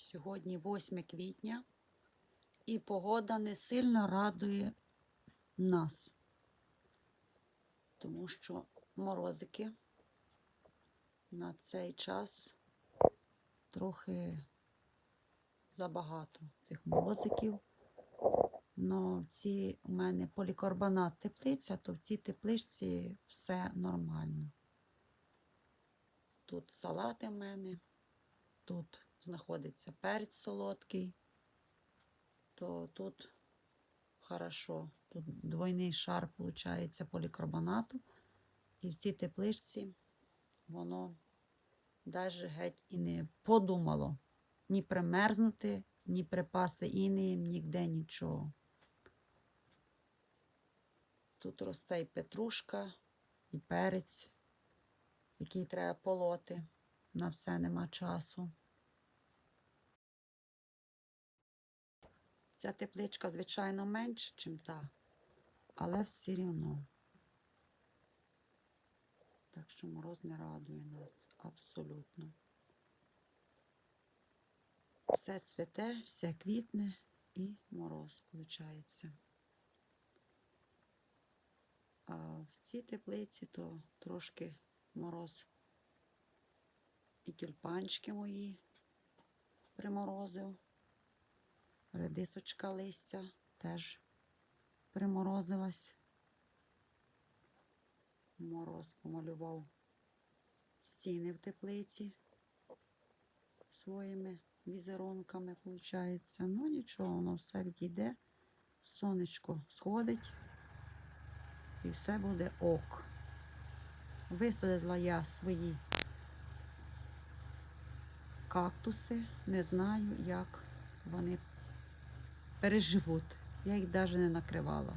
Сьогодні 8 квітня, і погода не сильно радує нас, тому що морозики на цей час трохи забагато цих морозиків. Но ці у мене полікарбонат теплиця, то в цій тепличці все нормально. Тут салати в мене, тут знаходиться перець солодкий, то тут хорошо. Тут двойний шар, виходить, полікарбонату. І в цій тепличці воно навіть геть і не подумало ні примерзнути, ні припасти інеєм, ніде нічого. Тут росте і петрушка, і перець, який треба полоти. На все нема часу. Ця тепличка, звичайно, менша, ніж та, але все рівно. Так що мороз не радує нас абсолютно. Все цвіте, все квітне і мороз, виходить. А в цій теплиці то трошки мороз і тюльпанчики мої приморозив. Редисочка листя теж приморозилась. Мороз помалював стіни в теплиці своїми візерунками, виходить. Ну нічого, воно все відійде, сонечко сходить і все буде ок. Висадила я свої кактуси, не знаю, як вони переживуть. Я їх навіть не накривала.